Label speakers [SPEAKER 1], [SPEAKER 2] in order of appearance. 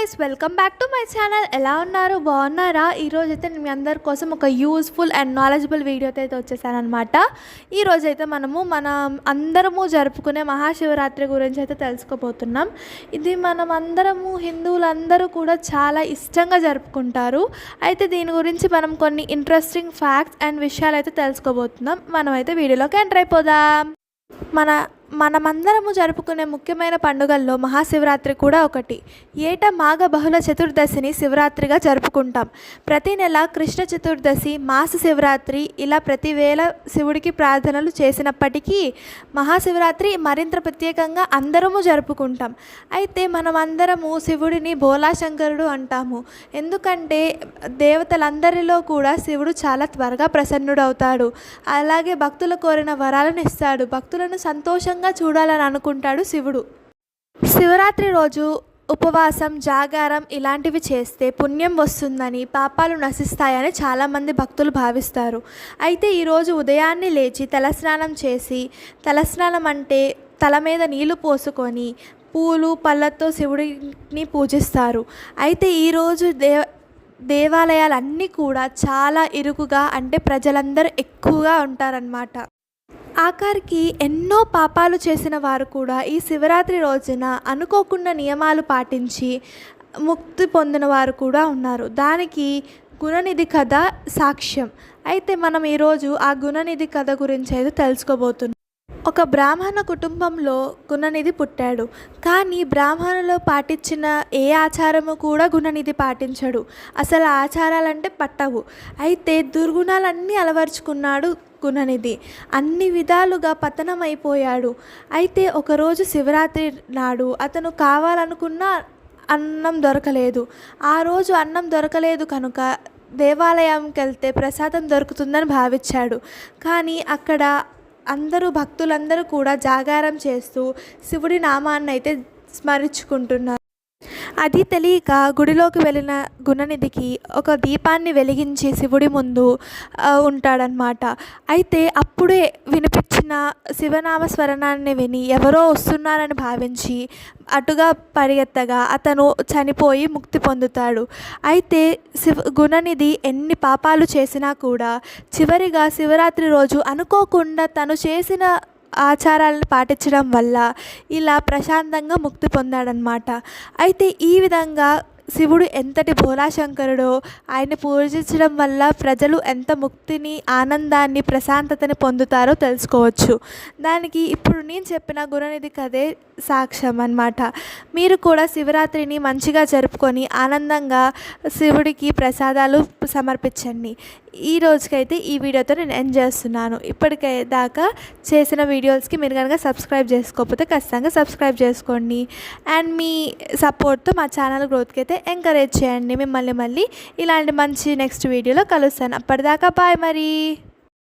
[SPEAKER 1] Guys welcome back to my channel ఎలా ఉన్నారు? బాగున్నారా? ఈరోజు అయితే మీ అందరి కోసం ఒక యూస్ఫుల్ అండ్ నాలెడ్జబుల్ వీడియోతో అయితే వచ్చేసానమాట ఈరోజు అయితే మనము మన అందరము జరుపుకునే మహాశివరాత్రి గురించి అయితే తెలుసుకోబోతున్నాం. ఇది మనం అందరము హిందువులందరూ కూడా చాలా ఇష్టంగా జరుపుకుంటారు. అయితే దీని గురించి మనం కొన్ని ఇంట్రెస్టింగ్ ఫ్యాక్ట్స్ అండ్ విషయాలు అయితే తెలుసుకోబోతున్నాం. మనమైతే వీడియోలోకి ఎంటర్ అయిపోదాం. మన మనమందరము జరుపుకునే ముఖ్యమైన పండుగల్లో మహాశివరాత్రి కూడా ఒకటి. ఏటా మాఘ బహుళ చతుర్దశిని శివరాత్రిగా జరుపుకుంటాం. ప్రతి నెల కృష్ణ చతుర్దశి మాస శివరాత్రి ఇలా ప్రతి వేళ శివుడికి ప్రార్థనలు చేసినప్పటికీ మహాశివరాత్రి మరింత ప్రత్యేకంగా అందరము జరుపుకుంటాం. అయితే మనమందరము శివుడిని భోలాశంకరుడు అంటాము. ఎందుకంటే దేవతలందరిలో కూడా శివుడు చాలా త్వరగా ప్రసన్నుడవుతాడు. అలాగే భక్తులు కోరిన వరాలను ఇస్తాడు. భక్తులను సంతోషంగా చూడాలని అనుకుంటాడు శివుడు. శివరాత్రి రోజు ఉపవాసం జాగారం ఇలాంటివి చేస్తే పుణ్యం వస్తుందని పాపాలు నశిస్తాయని చాలామంది భక్తులు భావిస్తారు. అయితే ఈరోజు ఉదయాన్నే లేచి తలస్నానం చేసి తలస్నానం అంటే తల మీద నీళ్ళు పోసుకొని పూలు పళ్ళతో శివుడిని పూజిస్తారు. అయితే ఈరోజు దే దేవాలయాలన్నీ కూడా చాలా ఇరుకుగా అంటే ప్రజలందరూ ఎక్కువగా ఉంటారన్నమాట. ఆఖరికి ఎన్నో పాపాలు చేసిన వారు కూడా ఈ శివరాత్రి రోజున అనుకోకుండా నియమాలు పాటించి ముక్తి పొందిన వారు కూడా ఉన్నారు. దానికి గుణనిధి కథ సాక్ష్యం. అయితే మనం ఈరోజు ఆ గుణనిధి కథ గురించి అయితే తెలుసుకోబోతున్నాం. ఒక బ్రాహ్మణ కుటుంబంలో గుణనిధి పుట్టాడు. కానీ బ్రాహ్మణులు పాటించిన ఏ ఆచారము కూడా గుణనిధి పాటించడు. అసలు ఆచారాలంటే పట్టవు. అయితే దుర్గుణాలన్నీ అలవర్చుకున్నాడు గుణనిధి. అన్ని విధాలుగా పతనమైపోయాడు. అయితే ఒకరోజు శివరాత్రి నాడు అతను కావాలనుకున్న అన్నం దొరకలేదు. ఆ రోజు అన్నం దొరకలేదు కనుక దేవాలయంకి వెళ్తే ప్రసాదం దొరుకుతుందని భావించాడు. కానీ అక్కడ అందరూ భక్తులందరూ కూడా జాగారం చేస్తూ శివుడి నామాన్ని అయితే స్మరించుకుంటున్నారు. అది తెలియక గుడిలోకి వెళ్ళిన గుణనిధికి ఒక దీపాన్ని వెలిగించి శివుడి ముందు ఉంటాడనమాట అయితే అప్పుడే వినిపి నా శివనామ స్మరణాన్ని విని ఎవరో వస్తున్నారని భావించి అటుగా పరిగెత్తగా అతను చనిపోయి ముక్తి పొందుతాడు. అయితే శివ గుణనిధి ఎన్ని పాపాలు చేసినా కూడా చివరిగా శివరాత్రి రోజు అనుకోకుండా తను చేసిన ఆచారాలను పాటించడం వల్ల ఇలా ప్రశాంతంగా ముక్తి పొందాడనమాట అయితే ఈ విధంగా శివుడు ఎంతటి భోలాశంకరుడో ఆయన్ని పూజించడం వల్ల ప్రజలు ఎంత ముక్తిని ఆనందాన్ని ప్రశాంతతని పొందుతారో తెలుసుకోవచ్చు. దానికి ఇప్పుడు నేను చెప్పిన గుణనిధి కథే సాక్ష్యం అన్నమాట. మీరు కూడా శివరాత్రిని మంచిగా జరుపుకొని ఆనందంగా శివుడికి ప్రసాదాలు సమర్పించండి. ఈ రోజుకైతే ఈ వీడియోతో నేను ఎండ్ చేస్తున్నాను. ఇప్పటికే దాకా చేసిన వీడియోస్కి మీరు కనుక సబ్స్క్రైబ్ చేసుకోకపోతే ఖచ్చితంగా సబ్స్క్రైబ్ చేసుకోండి. అండ్ మీ సపోర్ట్తో మా ఛానల్ గ్రోత్కి అయితే ఎంకరేజ్ చేయండి. మిమ్మల్ని మళ్ళీ ఇలాంటి మంచి నెక్స్ట్ వీడియోలో కలుస్తాను. అప్పటిదాకా బాయ్ మరి.